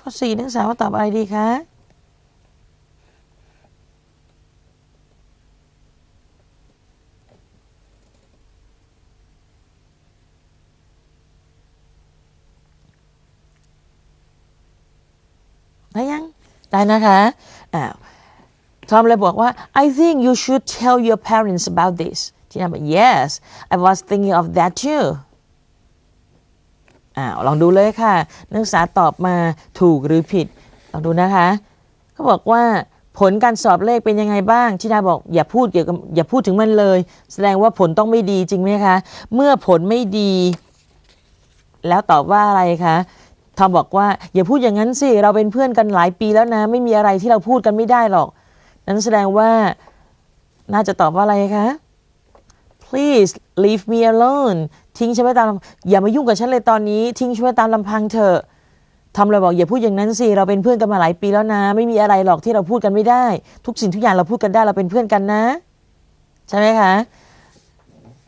ข้อสี่นักศึกษาว่าตอบอะไรดีคะได้ยัง ได้นะคะอ้าวทอมเลยบอกว่า I think you should tell your parents about this ที่น่าบอก yes I was thinking of that too อ้าวลองดูเลยค่ะ นักศึกษาตอบมาถูกหรือผิด ลองดูนะคะเขาบอกว่าผลการสอบเลขเป็นยังไงบ้างชิดาบอกอย่าพูดเกี่ยวกับอย่าพูดถึงมันเลย แสดงว่าผลต้องไม่ดีจริงไหมคะ เมื่อผลไม่ดี แล้วตอบว่าอะไรคะทอมบอกว่าอย่าพูดอย่างนั้นสิเราเป็นเพื่อนกันหลายปีแล้วนะ ไม่มีอะไรที่เราพูดกันไม่ได้หรอก นั้นแสดงว่าน่าจะตอบว่าอะไรคะ please leave me alone ทิ้งฉันไว้ตามอย่ามายุ่งกับฉันเลยตอนนี้ทิ้งฉันไว้ตามลำพังเถอะทอมเลยบอกอย่าพูดอย่างนั้นสิเราเป็นเพื่อนกันมาหลายปีแล้วนะ ไม่มีอะไรหรอกที่เราพูดกันไม่ได้ ทุกสิ่งทุกอย่างเราพูดกันได้เราเป็นเพื่อนกันนะ ใช่ไหมคะ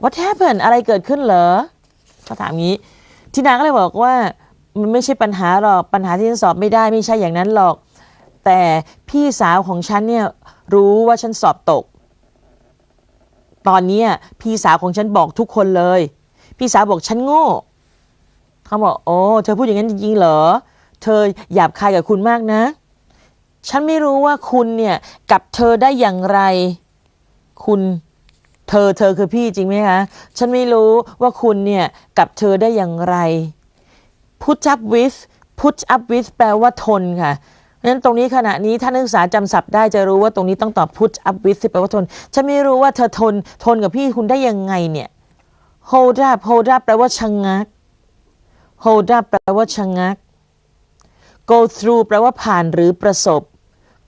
What happened อะไรเกิดขึ้นเหรอเขาถามงี้ทีนาก็เลยบอกว่ามันไม่ใช่ปัญหาหรอกปัญหาที่ฉันสอบไม่ได้ไม่ใช่อย่างนั้นหรอก แต่พี่สาวของฉันเนี่ยรู้ว่าฉันสอบตก ตอนนี้พี่สาวของฉันบอกทุกคนเลย พี่สาวบอกฉันโง่เขาบอกโอ้เธอพูดอย่างนั้นจริงๆเหรอ เธอหยาบคายกับคุณมากนะ ฉันไม่รู้ว่าคุณเนี่ยกับเธอได้อย่างไร คุณเธอเธอคือพี่จริงไหมคะ ฉันไม่รู้ว่าคุณเนี่ยกับเธอได้อย่างไร put up with put up with แปลว่าทนค่ะเพราะฉะนั้นตรงนี้ขณะนี้ถ้านักศึกษาจำศัพท์ได้จะรู้ว่าตรงนี้ต้องตอบ put up with ที่แปลว่าทน ฉันไม่รู้ว่าเธอทนทนกับพี่คุณได้ยังไงเนี่ย hold up hold up แปลว่าชะงัก hold up แปลว่าชะงัก go through แปลว่าผ่านหรือประสบ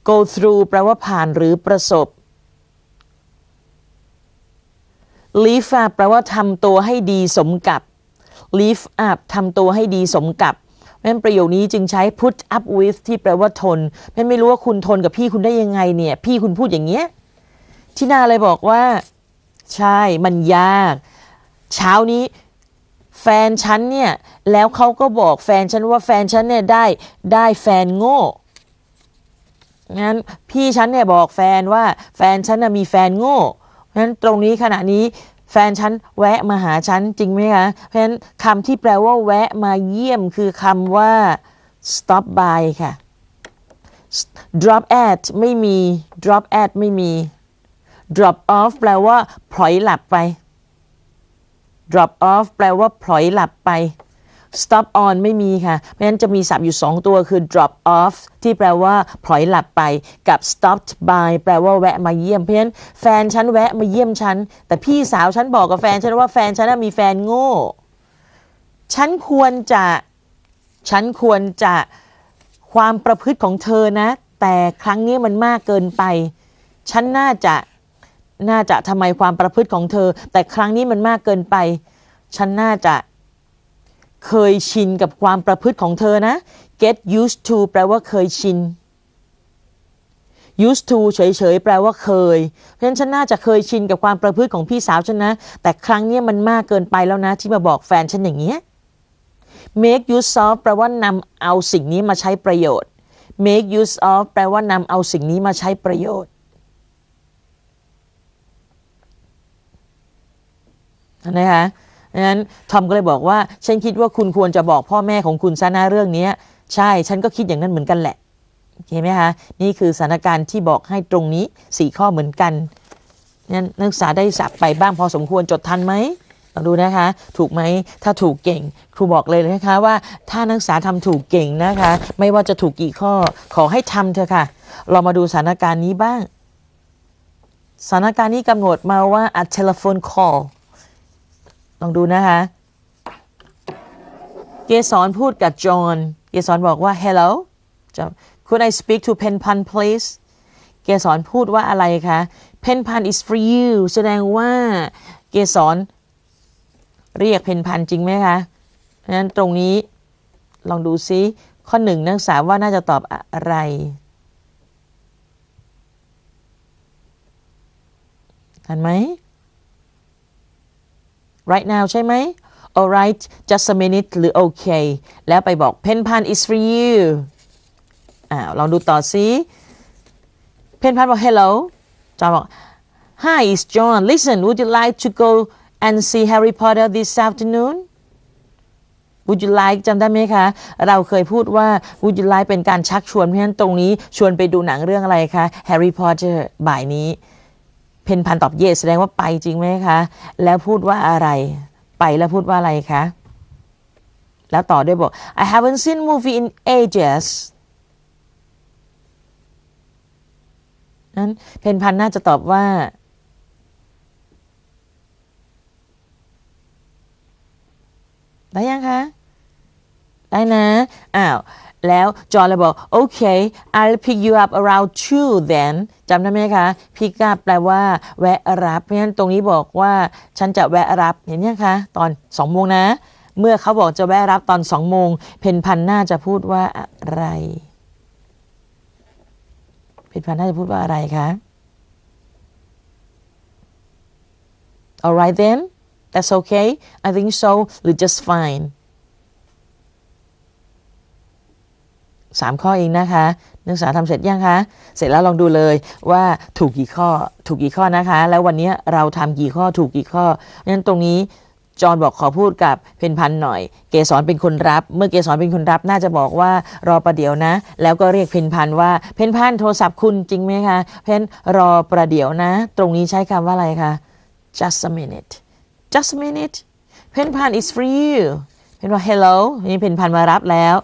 go through แปลว่าผ่านหรือประสบ live up แปลว่าทำตัวให้ดีสมกับ live up ทำตัวให้ดีสมกับเพราะฉะนั้นประโยคนี้จึงใช้ put up with ที่แปลว่าทนเพราะไม่รู้ว่าคุณทนกับพี่คุณได้ยังไงเนี่ย พี่คุณพูดอย่างเงี้ยที่นาเลยบอกว่า ใช่มันยาก เช้านี้แฟนฉันเนี่ย แล้วเขาก็บอกแฟนฉันว่าแฟนฉันเนี่ยได้ได้แฟนโง่งั้นพี่ฉันเนี่ยบอกแฟนว่าแฟนฉันน่ะมีแฟนโง่เพราะฉะนั้นตรงนี้ขณะนี้แฟนฉันแวะมาหาฉันจริงไหมคะเพราะฉะนั้นคำที่แปลว่าแวะมาเยี่ยมคือคำว่า stop by ค่ะ drop at ไม่มี drop at ไม่มี drop off แปลว่าพลอยหลับไป drop off แปลว่าพลอยหลับไป stop on ไม่มีค่ะ เพราะฉะนั้นจะมีศัพท์อยู่ 2 ตัวคือ drop off ที่แปลว่าพลอยหลับไปกับ stopped by แปลว่าแวะมาเยี่ยม เพราะฉะนั้นแฟนฉันแวะมาเยี่ยมฉัน แต่พี่สาวฉันบอกกับแฟนฉันว่าแฟนฉันมีแฟนโง่ ฉันควรจะ ฉันควรจะความประพฤติของเธอนะ แต่ครั้งนี้มันมากเกินไป ฉันน่าจะ น่าจะทำไมความประพฤติของเธอ แต่ครั้งนี้มันมากเกินไป ฉันน่าจะเคยชินกับความประพฤติของเธอนะ get used to แปลว่าเคยชิน used to เฉยๆ แปลว่าเคย เพราะฉะนั้นฉันน่าจะเคยชินกับความประพฤติของพี่สาวฉันนะ แต่ครั้งนี้มันมากเกินไปแล้วนะ ที่มาบอกแฟนฉันอย่างเงี้ย make use of แปลว่านำเอาสิ่งนี้มาใช้ประโยชน์ make use of แปลว่านำเอาสิ่งนี้มาใช้ประโยชน์ นะคะดังนั้นทอมก็เลยบอกว่า ฉันคิดว่าคุณควรจะบอกพ่อแม่ของคุณซะนะเรื่องนี้ใช่ฉันก็คิดอย่างนั้นเหมือนกันแหละโอเคไหมคะนี่คือสถานการณ์ที่บอกให้ตรงนี้สี่ข้อเหมือนกันนั้นนักศึกษาได้สับไปบ้างพอสมควรจดทันไหมลองดูนะคะ ถูกไหมถ้าถูกเก่ง ครูบอกเลยนะคะว่าถ้านักศึกษาทำถูกเก่งนะคะ ไม่ว่าจะถูกกี่ข้อขอให้ทำเถอะค่ะ เรามาดูสถานการณ์นี้บ้าง สถานการณ์นี้กำหนดมาว่า a telephone call ลองดูนะคะ เกสรพูดกับจอห์น เกสรบอกว่า hello จอห์น could I speak to Pen Pan please เกสรพูดว่าอะไรคะ Pen Pan is for you แสดงว่าเกสรเรียกเพนพันจริงไหมคะเพราะฉะนั้นตรงนี้ลองดูซิข้อหนึ่งนักศึกษาว่าน่าจะตอบอะไร ทันไหม right now ใช่ไหม alright just a minute หรือ okay แล้วไปบอก pen pan is for you อ้าวลองดูต่อซิเพนพันบอก hello จอห์นบอก hi it's John listen would you like to go and see Harry Potter this afternoon would you like จำได้ไหมคะ เราเคยพูดว่า would you like เป็นการชักชวนเพราะฉะนั้นตรงนี้ชวนไปดูหนังเรื่องอะไรคะ Harry Potter บ่ายนี้ เพนพันตอบ yes แสดงว่าไปจริงไหมคะ แล้วพูดว่าอะไร ไปแล้วพูดว่าอะไรคะ แล้วต่อด้วยบอก I haven't seen movie in ages นั้นเพนพันน่าจะตอบว่า ได้ยังคะ ได้นะอ้าวแล้วจอห์นเลยบอกโอเค I'll pick you up around two then จำได้ไหมคะ pick up แปลว่า แวะรับ เพราะฉะนั้นตรงนี้บอกว่าฉันจะแวะรับเห็นยังคะ ตอนสองโมงนะ เมื่อเขาบอกจะแวะรับตอนสองโมง เพนพันน่าจะพูดว่าอะไร เพนพันน่าจะพูดว่าอะไรคะ alright then that's okay I think so หรือ just fine สามข้อเองนะคะนักศึกษาทำเสร็จยังคะ เสร็จแล้วลองดูเลยว่าถูกกี่ข้อถูกกี่ข้อนะคะ แล้ววันนี้เราทำกี่ข้อถูกกี่ข้องั้นตรงนี้จอห์นบอกขอพูดกับเพนพันหน่อย เกสรเป็นคนรับ เมื่อเกสรเป็นคนรับน่าจะบอกว่ารอประเดี๋ยวนะ แล้วก็เรียกเพนพันว่าเพนพันโทรศัพท์คุณจริงไหมคะ เพนรอประเดี๋ยวนะ ตรงนี้ใช้คำว่าอะไรคะ just a minute just a minute เพนพัน is for you เพนว่า hello นี่เพนพันมารับแล้ว